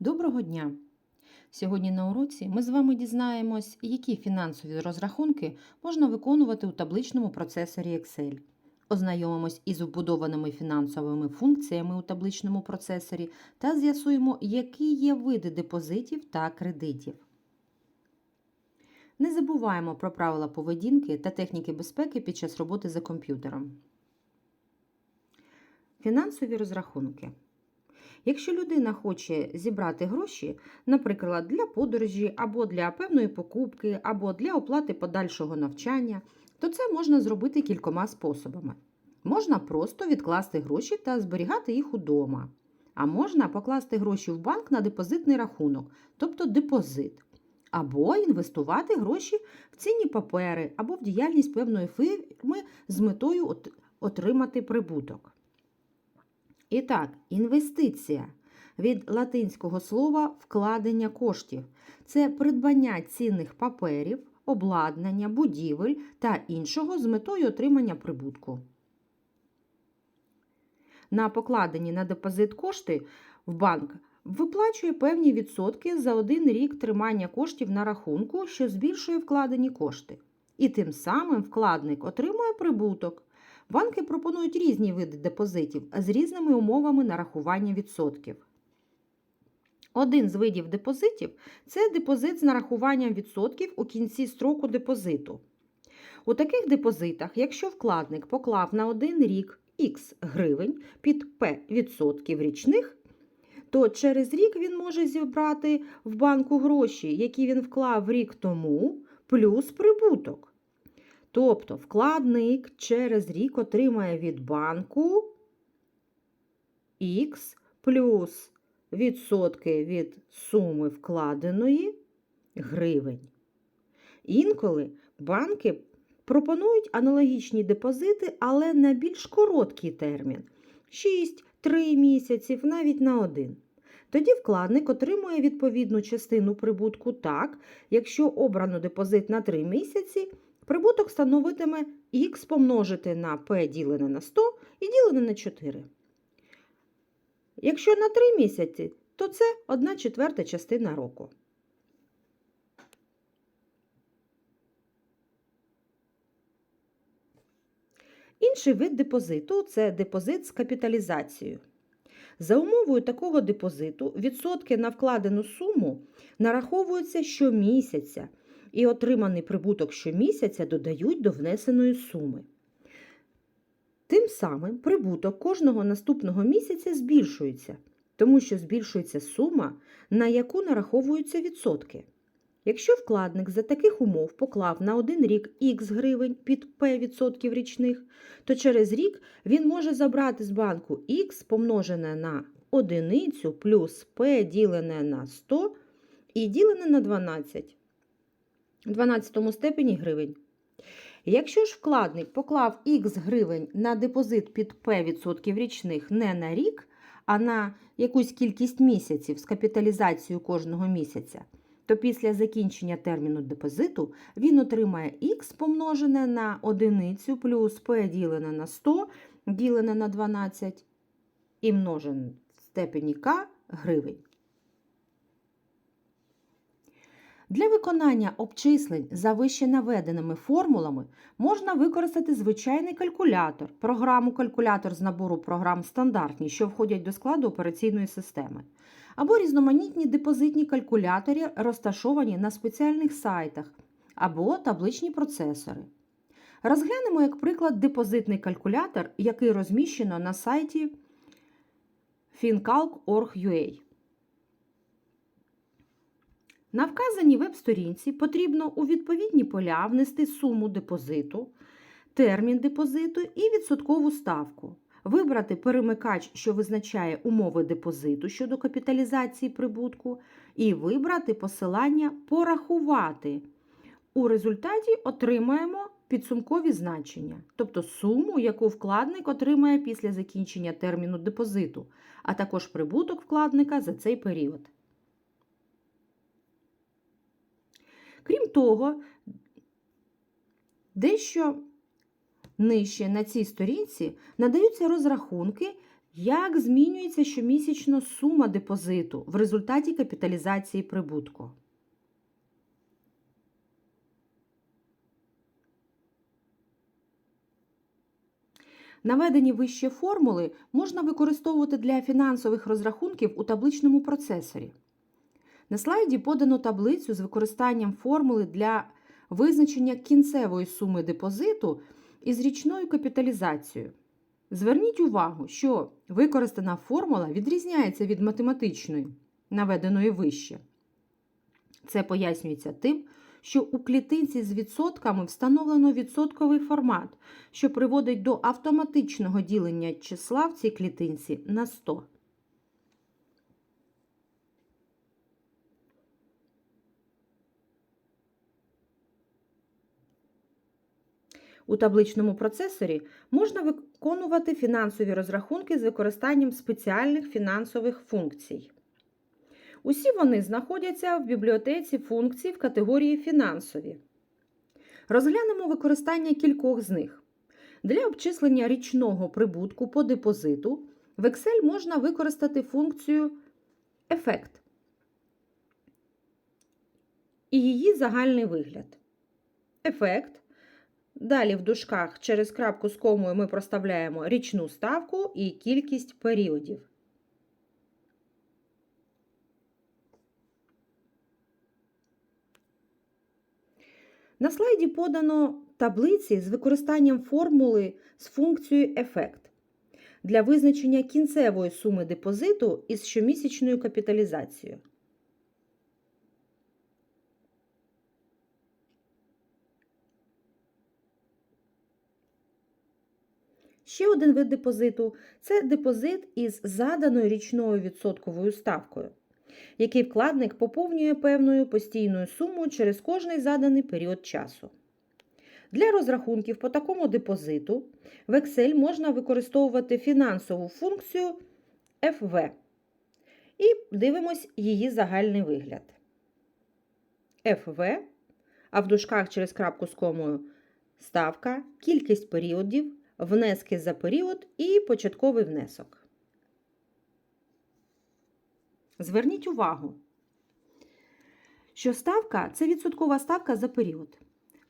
Доброго дня! Сьогодні на уроці ми з вами дізнаємось, які фінансові розрахунки можна виконувати у табличному процесорі Excel. Ознайомимось із вбудованими фінансовими функціями у табличному процесорі та з'ясуємо, які є види депозитів та кредитів. Не забуваємо про правила поведінки та техніки безпеки під час роботи за комп'ютером. Фінансові розрахунки. Якщо людина хоче зібрати гроші, наприклад, для подорожі, або для певної покупки, або для оплати подальшого навчання, то це можна зробити кількома способами. Можна просто відкласти гроші та зберігати їх удома. А можна покласти гроші в банк на депозитний рахунок, тобто депозит. Або інвестувати гроші в цінні папери, або в діяльність певної фірми з метою отримати прибуток. І так, інвестиція від латинського слова вкладення коштів це придбання цінних паперів, обладнання, будівель та іншого з метою отримання прибутку. На покладені на депозит кошти в банк виплачує певні відсотки за один рік тримання коштів на рахунку, що збільшує вкладені кошти. І тим самим вкладник отримує прибуток. Банки пропонують різні види депозитів з різними умовами нарахування відсотків. Один з видів депозитів це депозит з нарахуванням відсотків у кінці строку депозиту. У таких депозитах, якщо вкладник поклав на один рік Х гривень під П відсотків річних, то через рік він може зібрати в банку гроші, які він вклав рік тому, плюс прибуток. Тобто вкладник через рік отримає від банку Х плюс відсотки від суми вкладеної гривень. Інколи банки пропонують аналогічні депозити, але на більш короткий термін 6-3 місяців, навіть на один. Тоді вкладник отримує відповідну частину прибутку так, якщо обрано депозит на 3 місяці. Прибуток становитиме х помножити на p ділене на 100 і ділене на 4. Якщо на 3 місяці, то це 1 четверта частина року. Інший вид депозиту це депозит з капіталізацією. За умовою такого депозиту відсотки на вкладену суму нараховуються щомісяця і отриманий прибуток щомісяця додають до внесеної суми. Тим самим прибуток кожного наступного місяця збільшується, тому що збільшується сума, на яку нараховуються відсотки. Якщо вкладник за таких умов поклав на один рік х гривень під P відсотків річних, то через рік він може забрати з банку х помножене на одиницю плюс P ділене на 100 і ділене на 12 в 12 степені гривень. Якщо ж вкладник поклав х гривень на депозит під P відсотків річних не на рік, а на якусь кількість місяців з капіталізацією кожного місяця, то після закінчення терміну депозиту він отримає х помножене на одиницю плюс P ділене на 100 ділене на 12 і множене в степені k гривень. Для виконання обчислень за вище наведеними формулами можна використати звичайний калькулятор, програму калькулятор з набору програм стандартні, що входять до складу операційної системи, або різноманітні депозитні калькулятори, розташовані на спеціальних сайтах, або табличні процесори. Розглянемо, як приклад, депозитний калькулятор, який розміщено на сайті fincalc.org.ua. На вказаній веб-сторінці потрібно у відповідні поля внести суму депозиту, термін депозиту і відсоткову ставку, вибрати перемикач, що визначає умови депозиту щодо капіталізації прибутку, і вибрати посилання Порахувати. У результаті отримаємо підсумкові значення, тобто суму, яку вкладник отримає після закінчення терміну депозиту, а також прибуток вкладника за цей період. Крім того, дещо нижче на цій сторінці надаються розрахунки Як змінюється щомісячно сума депозиту в результаті капіталізації прибутку? Наведені вище формули можна використовувати для фінансових розрахунків у табличному процесорі. На слайді подано таблицю з використанням формули для визначення кінцевої суми депозиту із річною капіталізацією. Зверніть увагу, що використана формула відрізняється від математичної, наведеної вище. Це пояснюється тим, що у клітинці з відсотками встановлено відсотковий формат, що приводить до автоматичного ділення числа в цій клітинці на 100. У табличному процесорі можна виконувати фінансові розрахунки з використанням спеціальних фінансових функцій. Усі вони знаходяться в бібліотеці функцій в категорії фінансові. Розглянемо використання кількох з них. Для обчислення річного прибутку по депозиту в Excel можна використати функцію ефект і її загальний вигляд. Ефект. Далі в дужках через крапку з комою ми проставляємо річну ставку і кількість періодів. На слайді подано таблиці з використанням формули з функцією ефект для визначення кінцевої суми депозиту із щомісячною капіталізацією. Ще один вид депозиту це депозит із заданою річною відсотковою ставкою, який вкладник поповнює певною постійною сумою через кожний заданий період часу. Для розрахунків по такому депозиту в Excel можна використовувати фінансову функцію FV. І дивимось її загальний вигляд. FV, а в дужках через крапку з комою ставка, кількість періодів, внески за період і початковий внесок. Зверніть увагу, що ставка це відсоткова ставка за період.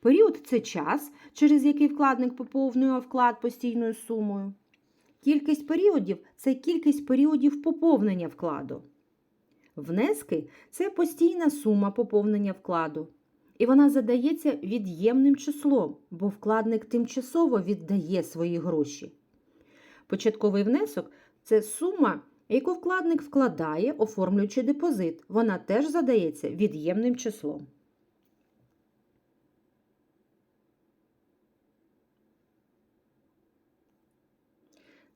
Період це час, через який вкладник поповнює вклад постійною сумою. Кількість періодів це кількість періодів поповнення вкладу. Внески це постійна сума поповнення вкладу. І вона задається від'ємним числом, бо вкладник тимчасово віддає свої гроші. Початковий внесок це сума, яку вкладник вкладає, оформлюючи депозит. Вона теж задається від'ємним числом.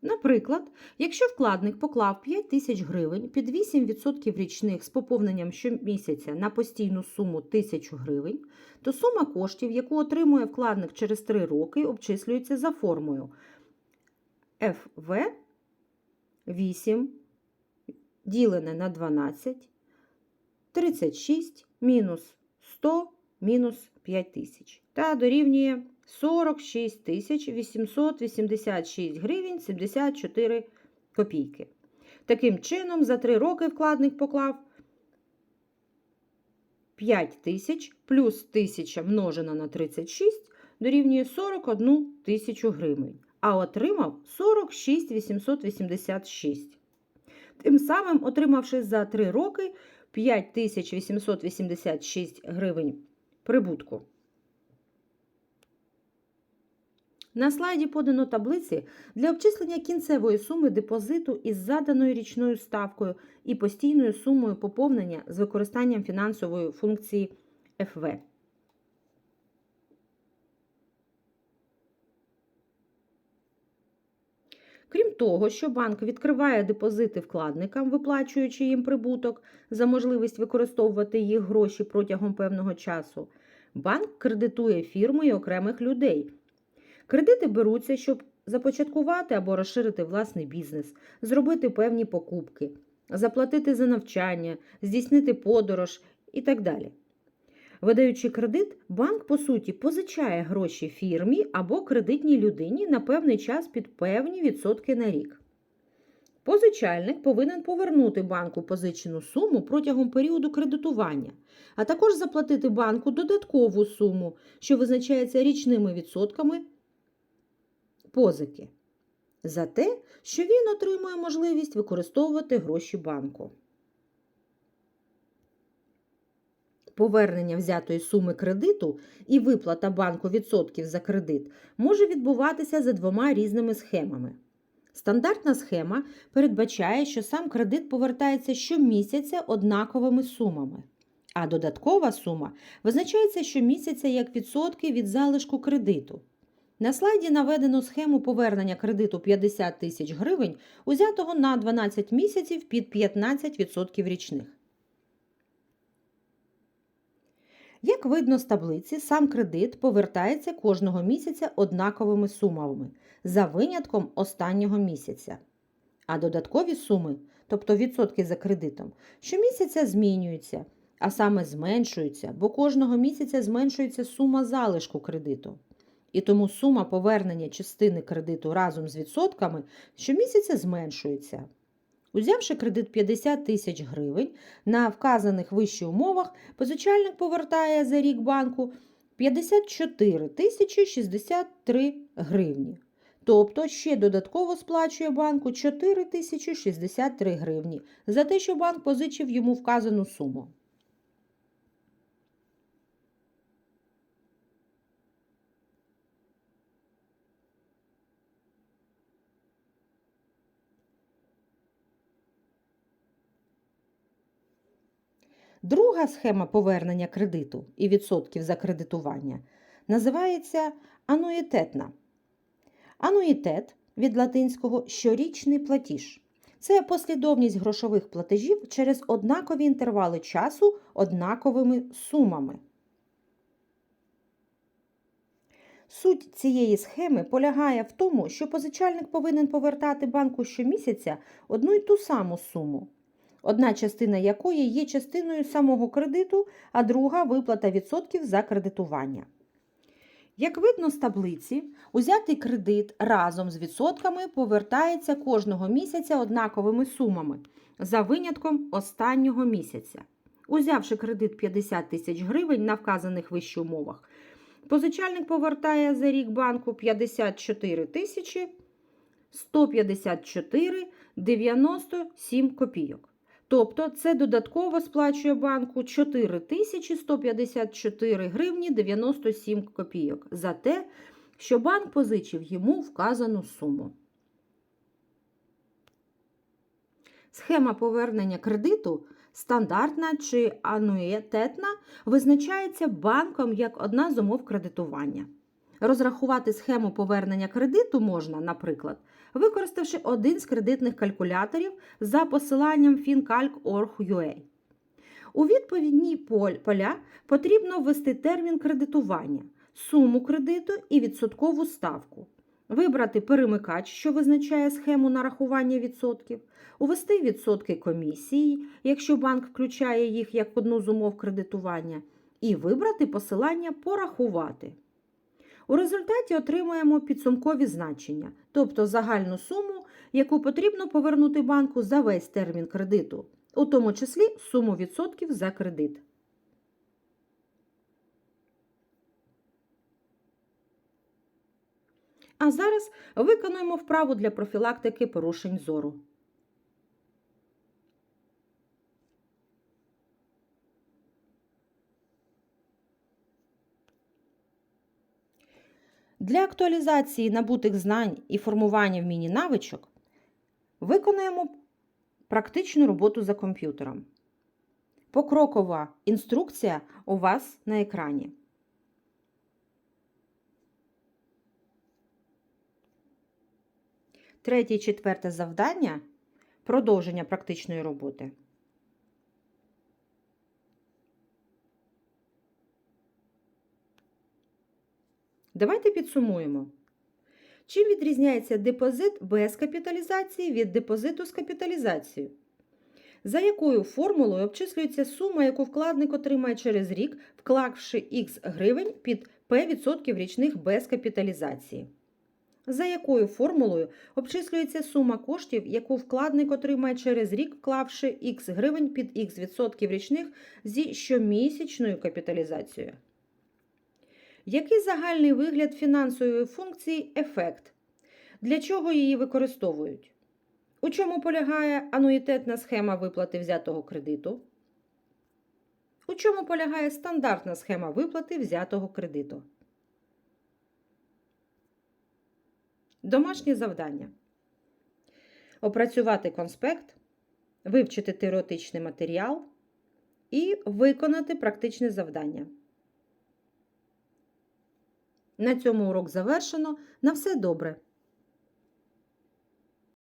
Наприклад, якщо вкладник поклав 5 тисяч гривень під 8% річних з поповненням щомісяця на постійну суму 1000 гривень, то сума коштів, яку отримує вкладник через 3 роки, обчислюється за формою FV 8 ділене на 12, 36 мінус 100 мінус 5 тисяч та дорівнює 46 тисяч 886 гривень 74 копійки. Таким чином, за 3 роки вкладник поклав 5 тисяч плюс 1000 множено на 36 дорівнює 41 тисячу гривень, а отримав 46 886. Тим самим, отримавши за 3 роки 5886 гривень прибутку. На слайді подано таблиці для обчислення кінцевої суми депозиту із заданою річною ставкою і постійною сумою поповнення з використанням фінансової функції FV. Крім того, що банк відкриває депозити вкладникам, виплачуючи їм прибуток за можливість використовувати їх гроші протягом певного часу, банк кредитує фірми і окремих людей. Кредити беруться, щоб започаткувати або розширити власний бізнес, зробити певні покупки, заплатити за навчання, здійснити подорож і так далі. Видаючи кредит, банк, по суті, позичає гроші фірмі або кредитній людині на певний час під певні відсотки на рік. Позичальник повинен повернути банку позичену суму протягом періоду кредитування, а також заплатити банку додаткову суму, що визначається річними відсотками позики, за те, що він отримує можливість використовувати гроші банку. Повернення взятої суми кредиту і виплата банку відсотків за кредит може відбуватися за двома різними схемами. Стандартна схема передбачає, що сам кредит повертається щомісяця однаковими сумами, а додаткова сума визначається щомісяця як відсотки від залишку кредиту. На слайді наведено схему повернення кредиту 50 тисяч гривень, узятого на 12 місяців під 15% річних. Як видно з таблиці, сам кредит повертається кожного місяця однаковими сумами, за винятком останнього місяця. А додаткові суми, тобто відсотки за кредитом, щомісяця змінюються, а саме зменшуються, бо кожного місяця зменшується сума залишку кредиту. І тому сума повернення частини кредиту разом з відсотками щомісяця зменшується. Узявши кредит 50 тисяч гривень, на вказаних вище умовах позичальник повертає за рік банку 54 тисячі 63 гривні. Тобто ще додатково сплачує банку 4 тисячі 63 гривні за те, що банк позичив йому вказану суму. Друга схема повернення кредиту і відсотків за кредитування називається ануїтетна. Ануїтет від латинського щорічний платіж. Це послідовність грошових платежів через однакові інтервали часу однаковими сумами. Суть цієї схеми полягає в тому, що позичальник повинен повертати банку щомісяця одну й ту саму суму, одна частина якої є частиною самого кредиту, а друга виплата відсотків за кредитування. Як видно з таблиці, узятий кредит разом з відсотками повертається кожного місяця однаковими сумами, за винятком останнього місяця. Узявши кредит 50 тисяч гривень на вказаних вище умовах, позичальник повертає за рік банку 54 тисячі 154 97 копійок. Тобто це додатково сплачує банку 4154 гривні 97 копійок за те, що банк позичив йому вказану суму. Схема повернення кредиту стандартна чи ануїтетна визначається банком як одна з умов кредитування. Розрахувати схему повернення кредиту можна, наприклад, використавши один з кредитних калькуляторів за посиланням fincalc.org.ua. У відповідні поля потрібно ввести термін кредитування, суму кредиту і відсоткову ставку, вибрати перемикач, що визначає схему нарахування відсотків, увести відсотки комісії, якщо банк включає їх як одну з умов кредитування, і вибрати посилання Порахувати. У результаті отримуємо підсумкові значення, тобто загальну суму, яку потрібно повернути банку за весь термін кредиту, у тому числі суму відсотків за кредит. А зараз виконуємо вправу для профілактики порушень зору. Для актуалізації набутих знань і формування вмінь і навичок виконуємо практичну роботу за комп'ютером. Покрокова інструкція у вас на екрані. Третє і четверте завдання продовження практичної роботи. Давайте підсумуємо. Чим відрізняється депозит без капіталізації від депозиту з капіталізацією? За якою формулою обчислюється сума, яку вкладник отримає через рік, вклавши Х гривень під П відсотків річних без капіталізації? За якою формулою обчислюється сума коштів, яку вкладник отримає через рік, вклавши х гривень під х відсотків річних зі щомісячною капіталізацією? Який загальний вигляд фінансової функції ефект? Для чого її використовують? У чому полягає ануїтетна схема виплати взятого кредиту? У чому полягає стандартна схема виплати взятого кредиту? Домашнє завдання. Опрацювати конспект, вивчити теоретичний матеріал і виконати практичне завдання. На цьому урок завершено. На все добре!